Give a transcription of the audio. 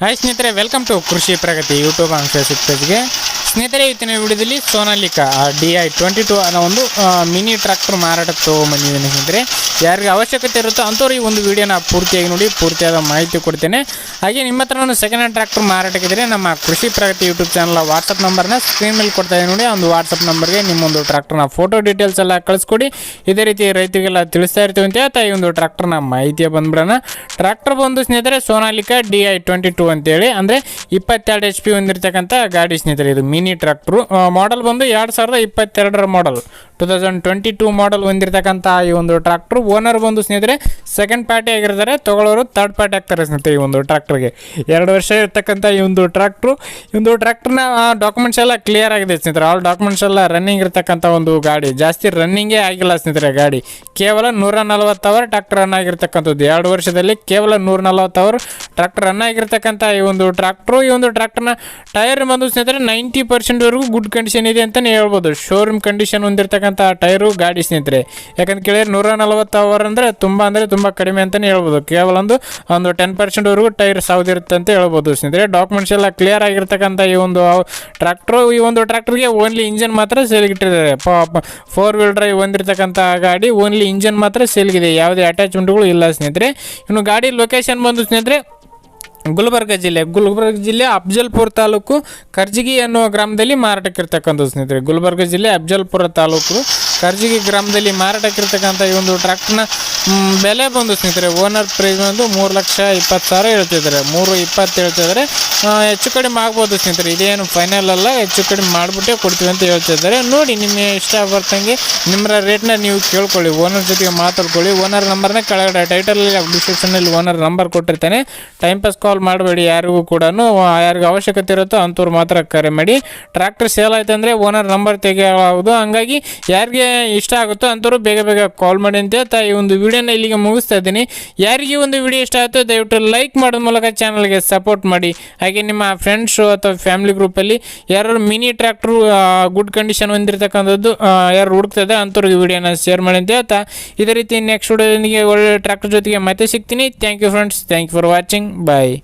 Hi ಸ್ನೇಹಿತರೆ welcome to ಕೃಷಿ ಪ್ರಗತಿ YouTube Facebook ಪೇಜ್ಗೆ ಸ್ನೇಹಿತರೆ ಇವತ್ತಿನ ವಿಡಿಯೋದಲ್ಲಿ Sonalika D I twenty two ಅನ್ನೋ ಒಂದು ಮಿನಿ ಟ್ರ್ಯಾಕ್ಟರ್ ಮಾರಾಟಕ್ಕೆ ತೊಗೊಂಬಂದಿದ್ದೀನಿ ಸ್ನೇಹಿತರೆ. ಯಾರಿಗೆ ಅವಶ್ಯಕತೆ ಇರುತ್ತೋ ಅಂಥವ್ರು ಈ ಒಂದು ವಿಡಿಯೋನ ಪೂರ್ತಿಯಾಗಿ ನೋಡಿ, ಪೂರ್ತಿಯಾದ ಮಾಹಿತಿ ಕೊಡ್ತೇನೆ. ಹಾಗೆ ನಿಮ್ಮ ಹತ್ರ ನಾನು ಸೆಕೆಂಡ್ ಹ್ಯಾಂಡ್ ಟ್ರ್ಯಾಕ್ಟರ್ ಮಾರಾಟಕ್ಕಿದ್ರೆ ನಮ್ಮ Krishi Pragati YouTube channel WhatsApp ನಂಬರ್ನ ಸ್ಕ್ರೀನ್ ಮೇಲೆ ಕೊಡ್ತಾ ಇದ್ದೀನಿ ನೋಡಿ ಒಂದು ವಾಟ್ಸಪ್ ನಂಬರ್ಗೆ ನಿಮ್ಮೊಂದು ಟ್ರ್ಯಾಕ್ಟರ್ನ ಫೋಟೋ ಡೀಟೇಲ್ಸ್ ಎಲ್ಲ ಕಳಿಸ್ಕೊಡಿ. ಇದೇ ರೀತಿ ರೈತರಿಗೆಲ್ಲ ತಿಳಿಸ್ತಾ ಇರ್ತೀವಿ ಅಂತ ಹೇಳ್ತಾ, ಈ ಒಂದು ಟ್ರ್ಯಾಕ್ಟರ್ನ ಮಾಹಿತಿಯ ಬಂದ್ಬಿಡೋಣ. ಟ್ರ್ಯಾಕ್ಟರ್ ಬಂದು ಸ್ನೇಹಿತರೆ, Sonalika D I twenty two ಅಂತೇಳಿ, ಅಂದರೆ ಇಪ್ಪತ್ತೆರಡು ಎಚ್ ಪಿ ಹೊಂದಿರತಕ್ಕಂಥ ಗಾಡಿ ಸ್ನೇಹಿತರೆ, ಇದು ಮಿನಿ ಟ್ರ್ಯಾಕ್ಟ್ರು. ಮಾಡಲ್ ಬಂದು ಎರಡು ಸಾವಿರದ ಇಪ್ಪತ್ತೆರಡರ model two thousand twenty two model ಹೊಂದಿರತಕ್ಕಂಥ ಈ ಒಂದು ಟ್ರ್ಯಾಕ್ಟ್ರು. ಓನರ್ ಬಂದು ಸ್ನೇಹಿತರೆ ಸೆಕೆಂಡ್ ಪಾರ್ಟಿ ಆಗಿರ್ತಾರೆ, ತಗೊಳ್ಳೋರು ತರ್ಡ್ ಪಾರ್ಟಿ ಆಗ್ತಾರೆ ಸ್ನೇಹಿತರೆ ಈ ಒಂದು ಟ್ರ್ಯಾಕ್ಟ್ರಿಗೆ. ಎರಡು ವರ್ಷ ಇರ್ತಕ್ಕಂಥ ಈ ಒಂದು ಟ್ರ್ಯಾಕ್ಟ್ರು. ಈ ಒಂದು ಟ್ರ್ಯಾಕ್ಟ್ರನ್ನ ಡಾಕ್ಯುಮೆಂಟ್ಸ್ ಎಲ್ಲ ಕ್ಲಿಯರ್ ಆಗಿದೆ ಸ್ನೇಹಿತರೆ. ಆಲ್ ಡಾಕ್ಯುಮೆಂಟ್ಸ್ ಎಲ್ಲ ರನ್ನಿಂಗ್ ಇರ್ತಕ್ಕಂಥ ಒಂದು ಗಾಡಿ. ಜಾಸ್ತಿ ರನ್ನಿಂಗೇ ಆಗಿಲ್ಲ ಸ್ನೇಹಿತರೆ ಗಾಡಿ. ಕೇವಲ ನೂರ ನಲವತ್ತು ಅವರ್ ಟ್ರ್ಯಾಕ್ಟರ್ ರನ್ ಆಗಿರ್ತಕ್ಕಂಥದ್ದು. ಎರಡು ವರ್ಷದಲ್ಲಿ ಕೇವಲ ನೂರ ನಲವತ್ತು ಅವರ್ ಟ್ರ್ಯಾಕ್ಟರ್ ರನ್ ಆಗಿರ್ತಕ್ಕಂಥ ಈ ಒಂದು ಟ್ರ್ಯಾಕ್ಟ್ರು ಈ ಒಂದು ಟ್ರ್ಯಾಕ್ಟರ್ನ ಟೈರ್ ಬಂದು ಸ್ನೇಹಿತರೆ ನೈಂಟಿ ಪರ್ಸೆಂಟ್ವರೆಗೂ ಗುಡ್ ಕಂಡೀಷನ್ ಇದೆ ಅಂತಲೇ ಹೇಳ್ಬೋದು. ಶೋರೂಮ್ ಕಂಡೀಷನ್ ಹೊಂದಿರತಕ್ಕಂಥ ಟೈರು ಗಾಡಿ ಸ್ನೇಹಿತರೆ. ಯಾಕಂತ ಕೇಳಿದ್ರೆ ನೂರ ನಲವತ್ತು ಅವರ್ ಅಂದರೆ ತುಂಬ ಅಂದರೆ ತುಂಬ ಕಡಿಮೆ ಅಂತಲೇ ಹೇಳ್ಬೋದು. ಕೇವಲ ಒಂದು ಒಂದು ಟೆನ್ ಪರ್ಸೆಂಟ್ವರೆಗೂ ಟೈರ್ ಸಾವ್ದಿರುತ್ತೆ ಅಂತ ಹೇಳ್ಬೋದು ಸ್ನೇಹಿತರೆ. ಡಾಕ್ಯುಮೆಂಟ್ಸ್ ಎಲ್ಲ ಕ್ಲಿಯರ್ ಆಗಿರ್ತಕ್ಕಂಥ ಈ ಒಂದು ಟ್ರ್ಯಾಕ್ಟ್ರು ಈ ಒಂದು ಟ್ರ್ಯಾಕ್ಟರ್ಗೆ ಓನ್ಲಿ ಇಂಜನ್ ಮಾತ್ರ ಸೇಲ್ಗಿಟ್ಟಿದ್ದಾರೆ ಫೋರ್ ವೀಲ್ ಡ್ರೈವ್ ಹೊಂದಿರತಕ್ಕಂಥ ಗಾಡಿ ಓನ್ಲಿ ಇಂಜನ್ ಮಾತ್ರ ಸೇಲ್ಗಿದೆ ಯಾವುದೇ ಅಟ್ಯಾಚ್ಮೆಂಟ್ಗಳು ಇಲ್ಲ ಸ್ನೇಹಿತರೆ. ಇನ್ನು ಗಾಡಿ ಲೊಕೇಶನ್ ಬಂದು ಸ್ನೇಹಿತರೆ ಗುಲ್ಬರ್ಗ ಜಿಲ್ಲೆ ಗುಲ್ಬರ್ಗ ಜಿಲ್ಲೆ ಅಫ್ಜಲ್ಪುರ ತಾಲೂಕು ಕರ್ಜಿಗಿ ಅನ್ನುವ ಗ್ರಾಮದಲ್ಲಿ ಮಾರಾಟಕ್ಕಿರ್ತಕ್ಕಂಥ ಸ್ನೇಹಿತರೆ. ಗುಲ್ಬರ್ಗ ಜಿಲ್ಲೆ ಅಫ್ಜಲ್ಪುರ ತಾಲೂಕು ಕರ್ಜಿಗಿ ಗ್ರಾಮದಲ್ಲಿ ಮಾರಾಟಕ್ಕಿರ್ತಕ್ಕಂಥ ಈ ಒಂದು ಟ್ರ್ಯಾಕ್ಟರ್ನ ಬೆಲೆ ಬಂದು ಸ್ನೇಹಿತರೆ ಓನರ್ ಪ್ರೈಸ್ ಬಂದು ಮೂರು ಲಕ್ಷ ಇಪ್ಪತ್ತು ಸಾವಿರ ಹೇಳ್ತಿದ್ದಾರೆ. ಮೂರು ಇಪ್ಪತ್ತು ಹೇಳ್ತಿದ್ದಾರೆ. ಹೆಚ್ಚು ಕಡಿಮೆ ಆಗ್ಬೋದು ಸ್ನೇಹಿತರೆ. ಇದೇನು ಫೈನಲ್ ಅಲ್ಲ, ಹೆಚ್ಚು ಕಡಿಮೆ ಮಾಡಿಬಿಟ್ಟೆ ಕೊಡ್ತೀವಿ ಅಂತ ಹೇಳ್ತಿದ್ದಾರೆ. ನೋಡಿ, ನಿಮಗೆ ಇಷ್ಟ ಬರ್ತಂಗೆ ನಿಮ್ಮ ರೇಟ್ನ ನೀವು ಕೇಳ್ಕೊಳ್ಳಿ. ಓನರ್ ಜೊತೆಗೆ ಮಾತಾಡ್ಕೊಳ್ಳಿ. ಓನರ್ ನಂಬರ್ನ ಕೆಳಗಡೆ ಟೈಟಲಲ್ಲಿ ಡಿಸ್ಕ್ರಿಪ್ಷನಲ್ಲಿ ಓನರ್ ನಂಬರ್ ಕೊಟ್ಟಿರ್ತಾನೆ. ಟೈಮ್ ಪಾಸ್ ಕಾಲ್ ಮಾಡಬೇಡಿ ಯಾರಿಗೂ ಕೂಡ ಯಾರಿಗೂ ಅವಶ್ಯಕತೆ ಇರುತ್ತೋ ಅಂಥವ್ರು ಮಾತ್ರ ಕರೆ ಮಾಡಿ. ಟ್ರ್ಯಾಕ್ಟರ್ ಸೇಲ್ ಆಯ್ತು ಅಂದರೆ ಓನರ್ ನಂಬರ್ ತೆಗೆಯಬಹುದು ಹಂಗಾಗಿ ಯಾರಿಗೆ ಇಷ್ಟ ಆಗುತ್ತೋ ಅಂಥವ್ರು ಬೇಗ ಬೇಗ ಕಾಲ್ ಮಾಡಿ ಅಂತ ಹೇಳ್ತಾ ಈ ಒಂದು ವಿಡಿಯೋನ ಇಲ್ಲಿಗೆ ಮುಗಿಸ್ತಾ ಇದ್ದೀನಿ. ಯಾರಿಗೆ ಒಂದು ವಿಡಿಯೋ ಇಷ್ಟ ಆಯಿತು, ದಯವಿಟ್ಟು ಲೈಕ್ ಮಾಡೋದ್ರ ಮೂಲಕ ಚಾನಲ್ಗೆ ಸಪೋರ್ಟ್ ಮಾಡಿ. ಹಾಗೆ ನಿಮ್ಮ ಫ್ರೆಂಡ್ಸು ಅಥವಾ ಫ್ಯಾಮಿಲಿ ಗ್ರೂಪಲ್ಲಿ ಯಾರು ಮಿನಿ ಟ್ರ್ಯಾಕ್ಟ್ರು ಗುಡ್ ಕಂಡೀಷನ್ ಹೊಂದಿರತಕ್ಕಂಥದ್ದು ಯಾರು ಹುಡುಕ್ತದೆ ಅಂಥವ್ರಿಗೆ ವಿಡಿಯೋನ ಶೇರ್ ಮಾಡಿ ಅಂತ ಹೇಳ್ತಾ. ಇದೇ ರೀತಿ ನೆಕ್ಸ್ಟ್ ವಿಡಿಯೋದೊಂದಿಗೆ ಒಳ್ಳೆ ಟ್ರ್ಯಾಕ್ಟರ್ ಜೊತೆಗೆ ಮತ್ತೆ ಸಿಗ್ತೀನಿ. Thank you friends thank you for watching bye